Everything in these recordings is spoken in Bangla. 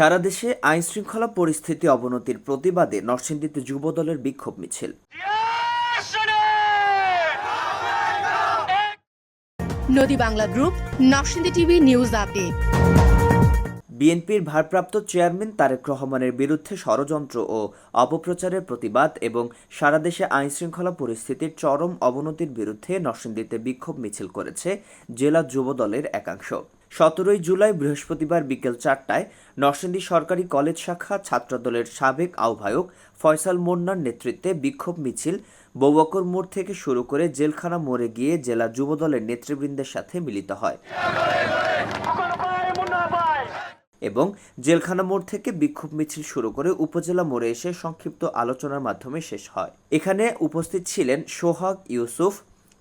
সারা দেশে আইন শৃঙ্খলা পরিস্থিতি অবনতির প্রতিবাদে নরসিংদীতে যুবদলের বিক্ষোভ মিছিল। Nodi Bangla group Narsingdi TV news update. বিএনপির ভারপ্রাপ্ত চেয়ারম্যান তারেক রহমানের বিরুদ্ধে ষড়যন্ত্র ও অপপ্রচারের প্রতিবাদ এবং সারা দেশে আইন শৃঙ্খলা পরিস্থিতির চরম অবনতির বিরুদ্ধে নরসিংদীতে বিক্ষোভ মিছিল করেছে জেলা যুবদলের একাংশ। সতেরোই জুলাই বৃহস্পতিবার বিকেল চারটায় নরসিংদী সরকারি কলেজ শাখা ছাত্রদলের সাবেক আহ্বায়ক ফয়সাল মোন্নার নেতৃত্বে বিক্ষোভ মিছিল বৌবকর মোড় থেকে শুরু করে জেলখানা মোড়ে গিয়ে জেলা যুবদলের নেতৃবৃন্দের সাথে মিলিত হয়। এবং জেলখানা মোড় থেকে বিক্ষোভ মিছিল শুরু করে উপজেলা মোড়ে এসে সংক্ষিপ্ত আলোচনার মাধ্যমে শেষ হয়। এখানে উপস্থিত ছিলেন সোহাগ ইউসুফ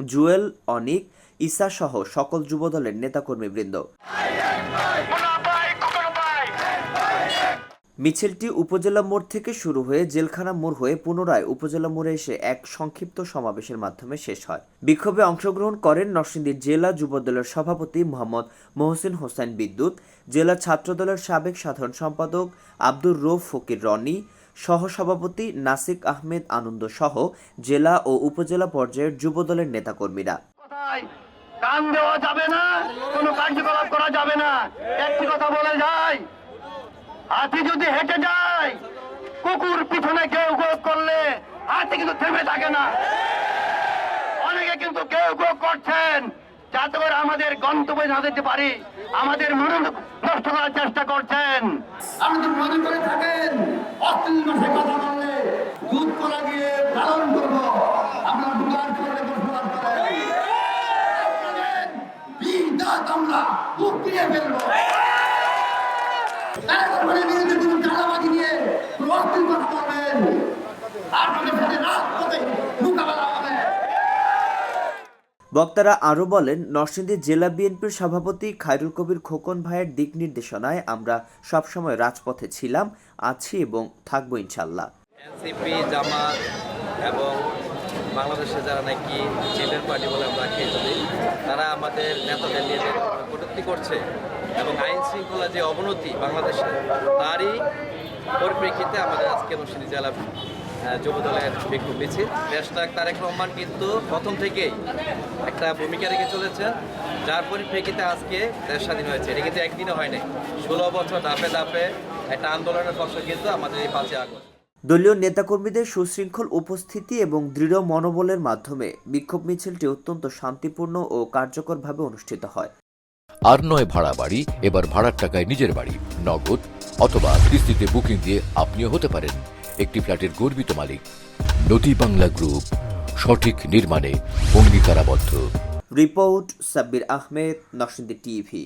জুয়েল, অনিক, ইসা সহ সকল যুবদলের নেতাকর্মীবৃন্দ। মিছিলটি উপজেলা মোড় থেকে শুরু হয়ে জেলখানা মোড় হয়ে পুনরায় উপজেলা মোড়ে এসে এক সংক্ষিপ্ত সমাবেশের মাধ্যমে শেষ হয়। বিক্ষোভে অংশগ্রহণ করেন নরসিংদী জেলা যুবদলের সভাপতি মোহাম্মদ মহসিন হোসেন বিদ্যুৎ, জেলা ছাত্রদলের সাবেক সাধারণ সম্পাদক আব্দুর রৌফ ফকির রনি সহসভাপতি নাসিক আহমেদ আনন্দ সহ জেলা ও উপজেলা পর্যায়ের যুবদলের নেতাকর্মীরা। কান দেওয়া যাবে না কোনো কার্যকলাপ করা যাবে না। একটি কথা বলে যায় হাতি যদি হেঁটে যায় কুকুর পিছনে কেউ কেউ করলে হাতি কিন্তু থেমে থাকে না। অনেকে কিন্তু কেউ কেউ করছেন যাতে করে আমাদের গন্তব্যে না যেতে পারি। আমাদের মনোযোগ নষ্ট করার চেষ্টা করছেন। আপনি যদি মনে করে থাকেন অশ্লীল মাঠে কথা বললে দুধ করা গিয়ে লালন করব। আপনার দুবার করে বসবাস করে আপনাদের বিষ দাঁত আমরা উঠিয়ে ফেলব। তারপরে বিরুদ্ধে কোনো চালাবাজি নিয়ে কোনো অশ্লীল কথা বলবেন আপনাদের সাথে রাজপথে মোকাবেলা হবে বক্তারা আরও বলেন, নরসিংদী জেলা বিএনপির সভাপতি খায়রুল কবির খোকন ভাইয়ের দিক নির্দেশনায় আমরা সবসময় রাজপথে ছিলাম, আছি এবং থাকব ইনশাল্লাহ। এনসিপি, জামাত এবং বাংলাদেশে যারা নাকি চিলের পার্টি বলে আমরা খেয়ে তারা আমাদের নেতাদের নিয়ে কটূক্তি করছে এবং আইন শৃঙ্খলা যে অবনতি বাংলাদেশে, তারই পরিপ্রেক্ষিতে আমাদের আজকে নরসিংদী জেলা যুবদলের বিক্ষোভ মিছিল দেশটাক তারেক রহমান কিন্তু প্রথম থেকেই একটা ভূমিকা রেখে চলেছেন। যার পরিপ্রেক্ষিতে আজকে দেশ স্বাধীন হয়েছে। এটা কিন্তু একদিনও হয়নি ষোলো বছর ধাপে ধাপে একটা আন্দোলনের ফসল কিন্তু আমাদের এই পাঁচই আগস্ট। দলীয় নেতাকর্মীদের সুশৃঙ্খল উপস্থিতি এবং দৃঢ় মনোবলের মাধ্যমে বিক্ষোভ মিছিলটি অত্যন্ত শান্তিপূর্ণ ও কার্যকরভাবে অনুষ্ঠিত হয়। আর নয় ভাড়া বাড়ি এবার ভাড়ার টাকায় নিজের বাড়ি নগদ অথবা কিস্তিতে বুকিং দিয়ে আপনিও হতে পারেন। একটি ফ্ল্যাটের গর্বিত মালিক। নদী বাংলা গ্রুপ, সঠিক নির্মাণে অঙ্গীকারাবদ্ধ। Report Sabbir Ahmed, Narsingdi TV.